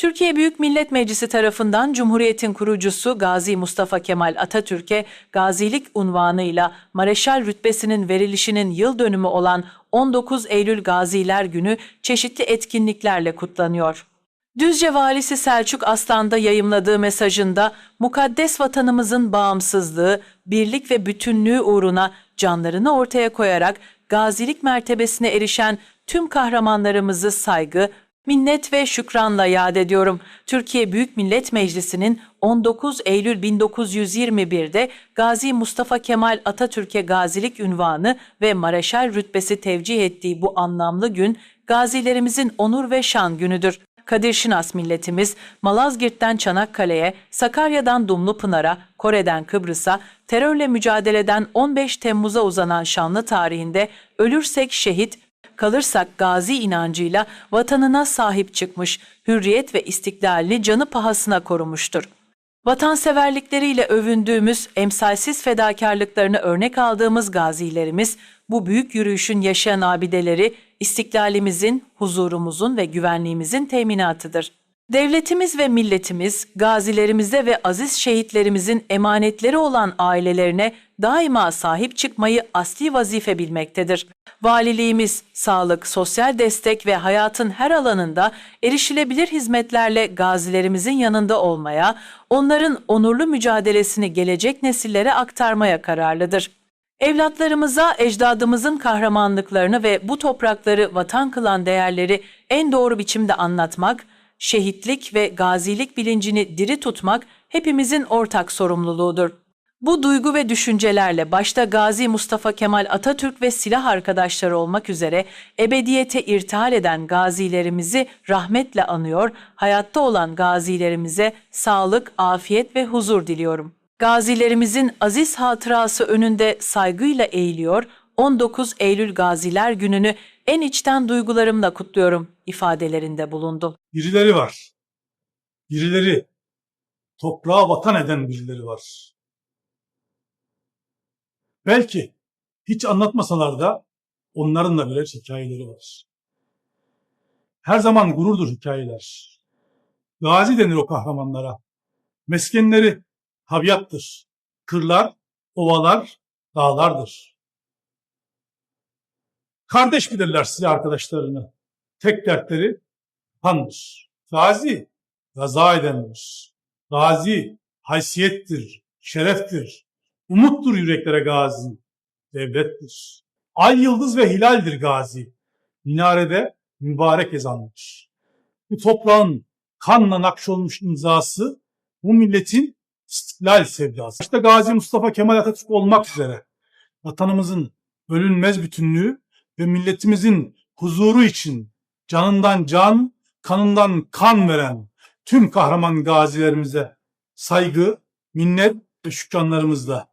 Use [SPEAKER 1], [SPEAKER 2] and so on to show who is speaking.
[SPEAKER 1] Türkiye Büyük Millet Meclisi tarafından Cumhuriyet'in kurucusu Gazi Mustafa Kemal Atatürk'e gazilik unvanıyla Mareşal rütbesinin verilişinin yıl dönümü olan 19 Eylül Gaziler Günü çeşitli etkinliklerle kutlanıyor. Düzce Valisi Selçuk Aslan'da yayımladığı mesajında mukaddes vatanımızın bağımsızlığı, birlik ve bütünlüğü uğruna canlarını ortaya koyarak gazilik mertebesine erişen tüm kahramanlarımızı saygı, minnet ve şükranla yad ediyorum. Türkiye Büyük Millet Meclisi'nin 19 Eylül 1921'de Gazi Mustafa Kemal Atatürk'e gazilik ünvanı ve Mareşal rütbesi tevcih ettiği bu anlamlı gün gazilerimizin onur ve şan günüdür. Kadir Şinas milletimiz Malazgirt'ten Çanakkale'ye, Sakarya'dan Dumlupınar'a, Kore'den Kıbrıs'a, terörle mücadeleden 15 Temmuz'a uzanan şanlı tarihinde ölürsek şehit, kalırsak gazi inancıyla vatanına sahip çıkmış, hürriyet ve istiklalini canı pahasına korumuştur. Vatanseverlikleriyle övündüğümüz, emsalsiz fedakarlıklarını örnek aldığımız gazilerimiz, bu büyük yürüyüşün yaşayan abideleri, istiklalimizin, huzurumuzun ve güvenliğimizin teminatıdır. Devletimiz ve milletimiz, gazilerimize ve aziz şehitlerimizin emanetleri olan ailelerine daima sahip çıkmayı asli vazife bilmektedir. Valiliğimiz, sağlık, sosyal destek ve hayatın her alanında erişilebilir hizmetlerle gazilerimizin yanında olmaya, onların onurlu mücadelesini gelecek nesillere aktarmaya kararlıdır. Evlatlarımıza ecdadımızın kahramanlıklarını ve bu toprakları vatan kılan değerleri en doğru biçimde anlatmak, şehitlik ve gazilik bilincini diri tutmak hepimizin ortak sorumluluğudur. Bu duygu ve düşüncelerle başta Gazi Mustafa Kemal Atatürk ve silah arkadaşları olmak üzere ebediyete irtihal eden gazilerimizi rahmetle anıyor, hayatta olan gazilerimize sağlık, afiyet ve huzur diliyorum. Gazilerimizin aziz hatırası önünde saygıyla eğiliyor, 19 Eylül Gaziler Günü'nü en içten duygularımla kutluyorum ifadelerinde bulundu.
[SPEAKER 2] Birileri var. Birileri. Toprağa vatan eden birileri var. Belki hiç anlatmasalar da onların da birer hikayeleri var. Her zaman gururdur hikayeler. Gazi denir o kahramanlara. Meskenleri tabiattır. Kırlar, ovalar, dağlardır. Kardeş bilirler size arkadaşlarını. Tek dertleri kandır. Gazi, gaza edendir. Gazi, haysiyettir, şereftir. Umuttur yüreklere gazi, devlettir. Ay, yıldız ve hilaldir gazi. Minarede mübarek ezandır. Bu toprağın kanla nakşolmuş imzası, bu milletin istiklal sevdası. İşte Gazi Mustafa Kemal Atatürk olmak üzere vatanımızın bölünmez bütünlüğü ve milletimizin huzuru için canından can, kanından kan veren tüm kahraman gazilerimize saygı, minnet ve şükranlarımızla